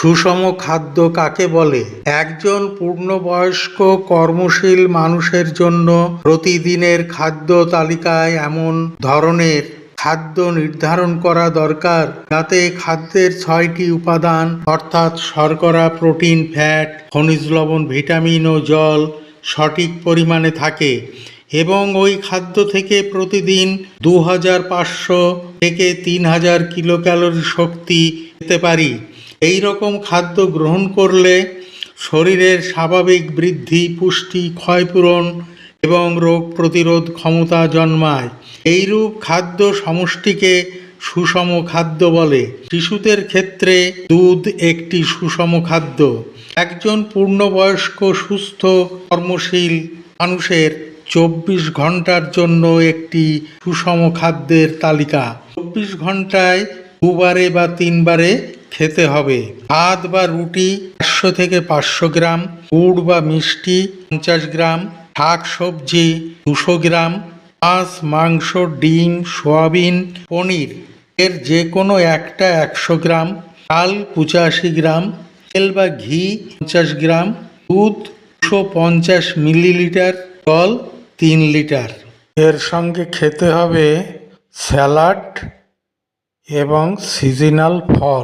সুষম খাদ্য কাকে বলে? একজন পূর্ণবয়স্ক কর্মশীল মানুষের জন্য প্রতিদিনের খাদ্য তালিকায় এমন ধরনের খাদ্য নির্ধারণ করা দরকার, যাতে খাদ্যের ছয়টি উপাদান, অর্থাৎ শর্করা, প্রোটিন, ফ্যাট, খনিজ লবণ, ভিটামিন ও জল সঠিক পরিমাণে থাকে এবং ওই খাদ্য থেকে প্রতিদিন দু হাজার পাঁচশো থেকে তিন হাজার কিলো ক্যালোরি শক্তি পেতে পারি। এই রকম খাদ্য গ্রহণ করলে শরীরের স্বাভাবিক বৃদ্ধি, পুষ্টি, ক্ষয়পূরণ এবং রোগ প্রতিরোধ ক্ষমতা জন্মায়। এইরূপ খাদ্য সমষ্টিকে সুষম খাদ্য বলে। শিশুদের ক্ষেত্রে দুধ একটি সুষম খাদ্য। একজন পূর্ণবয়স্ক, সুস্থ, কর্মশীল মানুষের চব্বিশ ঘণ্টার জন্য একটি সুষম খাদ্যের তালিকা। চব্বিশ ঘন্টায় দুবারে বা তিনবারে খেতে হবে। ভাত বা রুটি চারশো থেকে পাঁচশো গ্রাম, গুড় বা মিষ্টি পঞ্চাশ গ্রাম, শাক সবজি দুশো গ্রাম, মাছ, মাংস, ডিম, সোয়াবিন, পনির। এর যে কোনো একটা একশো গ্রাম চাল পঁচাশি গ্রাম, তেল বা ঘি পঞ্চাশ গ্রাম, দুধ দুশো পঞ্চাশ মিলিলিটার, জল তিন লিটার। এর সঙ্গে খেতে হবে স্যালাড এবং সিজনাল ফল।